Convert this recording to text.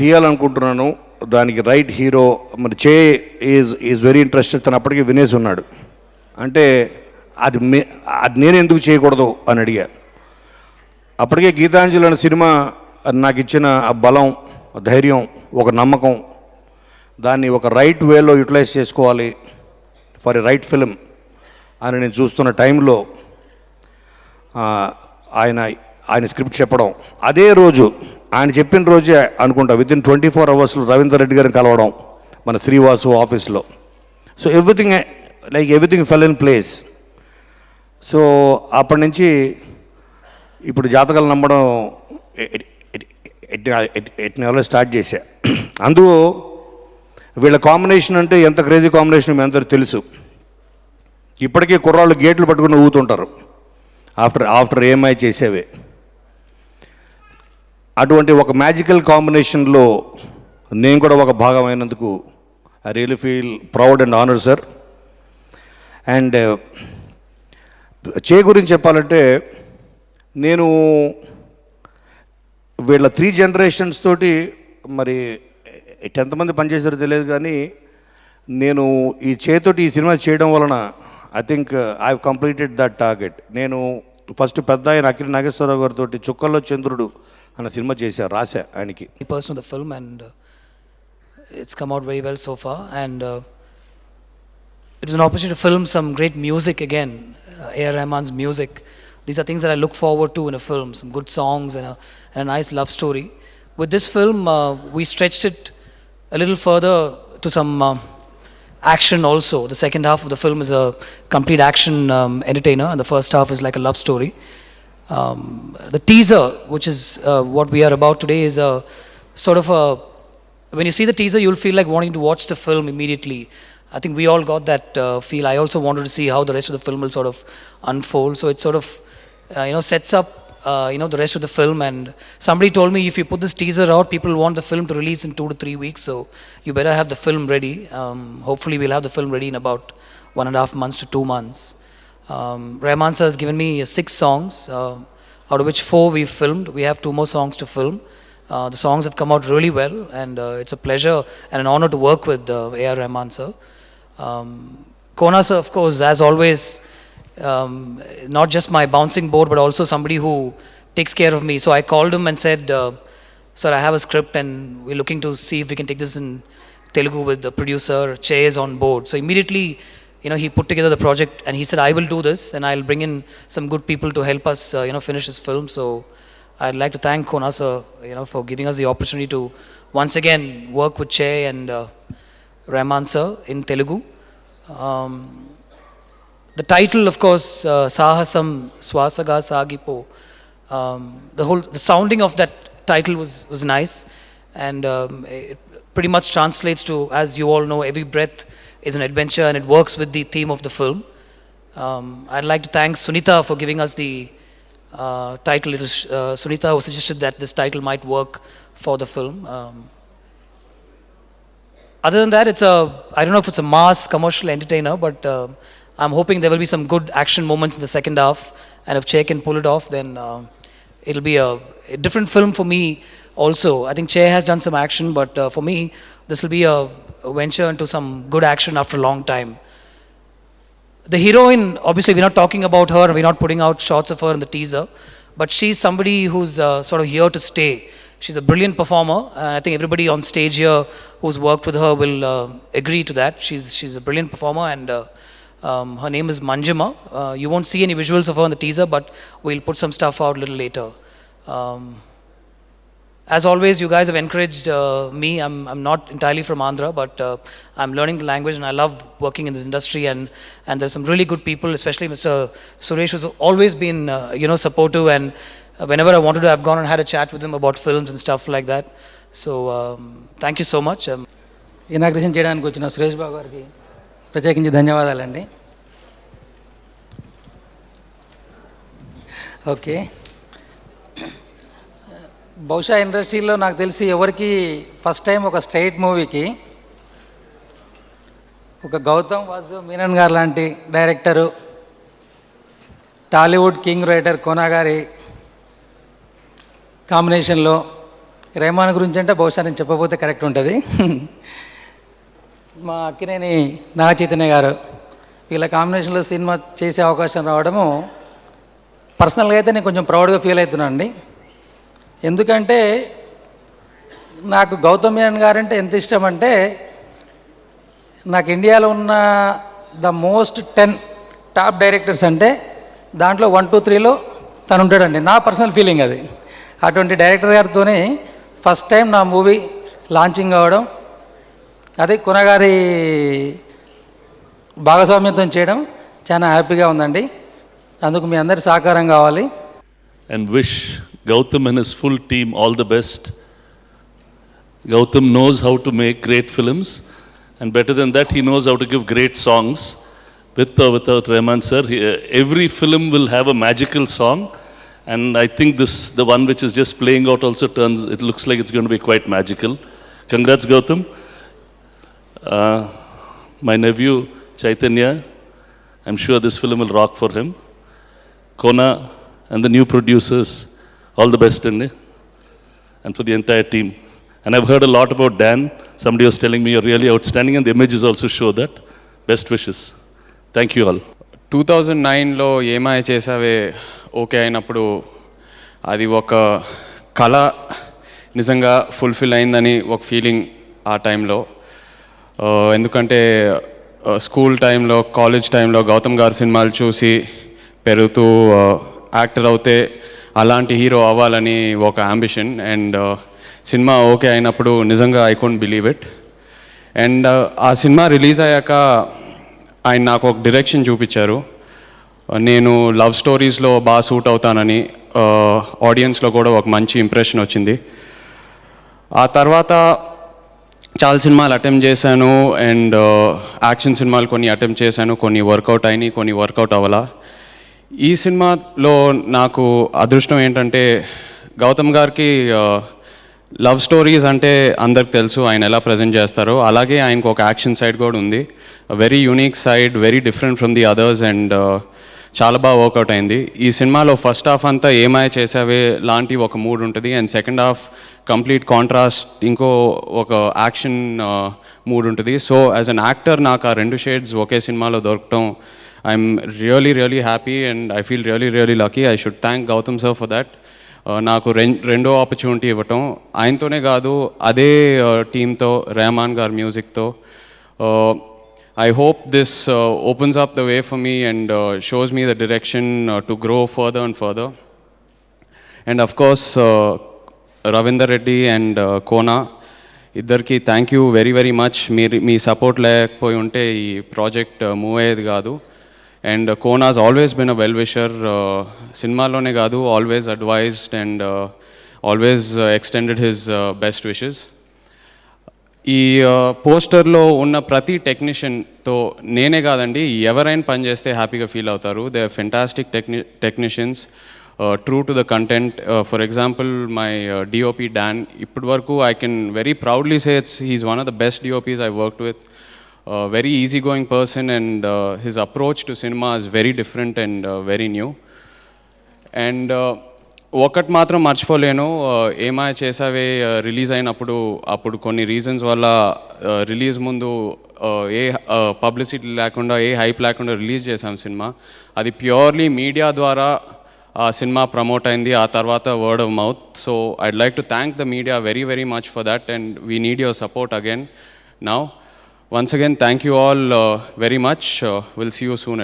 తీయాలనుకుంటున్నాను. దానికి right hero మరి చే ఈజ్ ఈజ్ వెరీ ఇంట్రెస్టెడ్ తను అప్పటికే వినేసి ఉన్నాడు. అంటే అది మే అది నేను ఎందుకు చేయకూడదు అని అడిగా. అప్పటికే గీతాంజలి అనే సినిమా నాకు ఇచ్చిన ఆ బలం ధైర్యం ఒక నమ్మకం దాన్ని ఒక రైట్ వేలో యూటిలైజ్ చేసుకోవాలి ఫర్ ఎ రైట్ ఫిలిం అని నేను చూస్తున్న టైంలో ఆయన ఆయన స్క్రిప్ట్ చెప్పడం. అదే రోజు ఆయన చెప్పిన రోజే అనుకుంటా విత్ ఇన్ ట్వంటీ ఫోర్ అవర్స్లో రవీందర్ రెడ్డి గారిని కలవడం మన శ్రీవాసు ఆఫీస్లో. So everything like everything fell in place so అప్పటి నుంచి ఇప్పుడు జాతకాలు నమ్మడం ఎట్ స్టార్ట్ చేశా. అందులో వీళ్ళ కాంబినేషన్ అంటే ఎంత క్రేజీ కాంబినేషన్ మీ అందరూ తెలుసు. ఇప్పటికీ కుర్రాళ్ళు గేట్లు పట్టుకుని ఊగుతుంటారు. ఆఫ్టర్ ఆఫ్టర్ ఏఎంఐ చేసేవే. అటువంటి ఒక మ్యాజికల్ కాంబినేషన్లో నేను కూడా ఒక భాగమైనందుకు I really feel proud and honour sir and Chay గురించి చెప్పాలంటే నేను వీళ్ళ త్రీ జనరేషన్స్ తోటి మరి ఎంతమంది పనిచేసారో తెలియదు కానీ నేను ఈ చేతోటి ఈ సినిమా చేయడం వలన I think I completed that target నేను ఫస్ట్ పెద్ద ఆయన అఖిల నాగేశ్వరరావు గారితో చుక్కల్లో చంద్రుడు అన్న సినిమా చేశారు రాశా ఆయనకి person of the film, and uh, it's come out very well so far. And uh, it was an opportunity to film some great music again, uh, A.R. Rahman's music. These are things that I look forward to in a film, some good songs and a, and a nice love story. With this film, uh, action also. The second half of the film is a complete action um, entertainer, and the first half is like a love story. Um, the teaser, which is uh, what we are about today, is a sort of a. When you see the teaser, you'll feel like wanting to watch the film immediately. I think we all got that uh, feel. I also wanted to see how the rest of the film will sort of unfold. So it sort of, uh, you know, sets up, uh, you know, the rest of the film. And somebody told me if you put this teaser out, people want the film to release in two to three weeks. So you better have the film ready. Um, hopefully, we'll have the film ready in about one and a half months to two months. Um, Rahman has given me six songs, uh, out of which four we've filmed. We have two more songs to film. Uh, the songs have come out really well, and uh, it's a pleasure and an honor to work with uh, A.R. Rahman sir. Um, Kona sir, of course, as always, um, not just my bouncing board, but also somebody who takes care of me. So I called him and said, uh, Sir, I have a script, and we're looking to see if we can take this in Telugu with the producer. Che is on board. So immediately, you know, he put together the project and he said, I will do this and I'll bring in some good people to help us, uh, you know, finish this film. So I'd like to thank Kona sir, you know, for giving us the opportunity to once again work with Che and uh, Rahman sir in Telugu. Um, the title, of course, uh, Sahasam Swasaga Sagipo. Um, the whole the sounding of that title was was nice, and um, it pretty much translates to, as you all know, every breath is an adventure, and it works with the theme of the film. Um, I'd like to thank Sunita for giving us the uh, title. It was uh, Sunita who suggested that this title might work for the film. Um, other than that, it's a I don't know if it's a mass commercial entertainer, but uh, I'm hoping there will be some good action moments in the second half, and if Che can pull it off, then uh, it'll be a, a different film for me. Also, I think Che has done some action, but uh, for me, this will be a, a venture into some good action after a long time. The heroine, obviously, we're not talking about her, we're not putting out shots of her in the teaser, but she's somebody who's uh, sort of here to stay. She's a brilliant performer, and I think everybody on stage here who's worked with her will uh, agree to that. She's, she's a brilliant performer, and uh, um, her name is Manjima. Uh, you won't see any visuals of her in the teaser, but we'll put some stuff out a little later. Um, as always, you guys have encouraged uh, me. I'm, I'm not entirely from Andhra, but uh, I'm learning the language and I love working in this industry. And, and there's some really good people, especially Mr. Suresh, who's always been, uh, you know, supportive. And uh, whenever I wanted to, I've gone and had a chat with him about films and stuff like that. So um, thank you so much. Um, inauguration చేయడానికి వచ్చిన సురేష్ బాబు గారికి ప్రత్యేకించి ధన్యవాదాలండి. Okay. బహుశా ఇండస్ట్రీలో నాకు తెలిసి ఎవరికి ఫస్ట్ టైం ఒక స్ట్రైట్ మూవీకి ఒక గౌతమ్ వాసుదేవ్ మీనన్ గారు లాంటి director Tollywood king writer Kona గారి కాంబినేషన్లో రెహమాన్ గురించి అంటే బహుశా నేను చెప్పబోతే కరెక్ట్ ఉంటుంది. మా అక్కినేని నాగ చైతన్య గారు వీళ్ళ కాంబినేషన్లో సినిమా చేసే అవకాశం రావడము పర్సనల్గా అయితే నేను కొంచెం ప్రౌడ్గా ఫీల్ అవుతున్నాను అండి ఎందుకంటే నాకు గౌతమ్ మీనన్ గారంటే ఎంత ఇష్టం అంటే నాకు ఇండియాలో ఉన్న the most ten top directors అంటే దాంట్లో వన్ టూ త్రీలో తను ఉంటాడండి. నా పర్సనల్ ఫీలింగ్ అది. అటువంటి డైరెక్టర్ గారితోనే ఫస్ట్ టైం నా మూవీ లాంచింగ్ అవ్వడం అదే కొనగారి భాగస్వామ్యత్వం చేయడం చాలా హ్యాపీగా ఉందండి. అందుకు మీ అందరి సహకారం కావాలి. And wish Gautham and his full team all the best Gautham knows how to make great films and better then that he knows how to give great songs with with Rahman sir every film will have a magical song and I think this the one which is just playing out also turns it looks like it's gonna be quite magical congrats Gautham Uh, my nephew Chaitanya, I'm sure this film will rock for him. Kona and the new producers, all the best, Andy, and for the entire team. And I've heard a lot about Dan. Somebody was telling me you're really outstanding, and the images also show that. Best wishes. Thank you all. Two thousand నైన్లో ఏమాయ చేసావే okay అయినప్పుడు అది ఒక కళ నిజంగా fulfil అయిందని ఒక feeling ఆ టైంలో ఆ, ఎందుకంటే స్కూల్ టైంలో కాలేజ్ టైంలో గౌతమ్ గారి సినిమాలు చూసి పెరుగుతూ యాక్టర్ అవుతే అలాంటి హీరో అవ్వాలని ఒక అంబిషన్. అండ్ సినిమా ఓకే అయినప్పుడు నిజంగా I can't believe it and ఆ సినిమా రిలీజ్ అయ్యాక ఆయన నాకు ఒక డైరెక్షన్ చూపించారు. నేను లవ్ స్టోరీస్లో బాగా సూట్ అవుతానని ఆడియన్స్లో కూడా ఒక మంచి ఇంప్రెషన్ వచ్చింది. ఆ తర్వాత చాలా సినిమాలు అటెంప్ట్ చేశాను అండ్ యాక్షన్ సినిమాలు కొన్ని అటెంప్ట్ చేశాను కొన్ని వర్కౌట్ అయినాయి కొన్ని వర్కౌట్ అవ్వాలా. ఈ సినిమాలో నాకు అదృష్టం ఏంటంటే గౌతమ్ గారికి లవ్ స్టోరీస్ అంటే అందరికి తెలుసు ఆయన ఎలా ప్రజెంట్ చేస్తారో. అలాగే ఆయనకు ఒక యాక్షన్ సైడ్ కూడా ఉంది. Very unique side very different from the others and చాలా బాగా వర్కౌట్ అయింది. ఈ సినిమాలో ఫస్ట్ హాఫ్ అంతా ఏమాయ చేసావే లాంటి ఒక మూడ్ ఉంటుంది. And second half complete contrast ఇంకో ఒక యాక్షన్ మూడ్ ఉంటుంది. సో యాజ్ అన్ యాక్టర్ నాకు ఆ రెండు షేడ్స్ ఒకే సినిమాలో దొరకటం I'm really really happy and I feel really really lucky I should thank Gautham sir for that నాకు రెం రెండో ఆపర్చునిటీ ఇవ్వటం. ఆయనతోనే కాదు అదే టీంతో రెహమాన్ గారి మ్యూజిక్తో I hope this opens up the way for me and shows me the direction to grow further and further and of course Ravinder Reddy and Kona ఇద్దరికి thank you very very much మీరు మీ support లేకపోయి ఉంటే ఈ project move అయ్యేది కాదు and Kona's always been a well wisher సినిమాలోనే కాదు always advised and always extended his best wishes ఈ పోస్టర్లో ఉన్న ప్రతి టెక్నీషియన్తో నేనే కాదండి ఎవరైనా పనిచేస్తే హ్యాపీగా ఫీల్ అవుతారు. They are fantastic టెక్ని technicians true to the content for example my DOP Dan ఇప్పటి వరకు I can very proudly say it's he's one of the best DOPs I worked with very easy going person and his approach to cinema is very different and very new and ఒకటి మాత్రం మర్చిపోలేను ఏమాయ చేసావే release అయినప్పుడు అప్పుడు కొన్ని reasons వల్ల release ముందు ఏ publicity లేకుండా ఏ హైప్ లేకుండా రిలీజ్ చేశాం సినిమా. అది ప్యూర్లీ మీడియా ద్వారా ఆ సినిమా ప్రమోట్ అయింది ఆ తర్వాత word of mouth so I'd like to thank the media very very much for that and we need your support again now once again thank you all very much will see you soon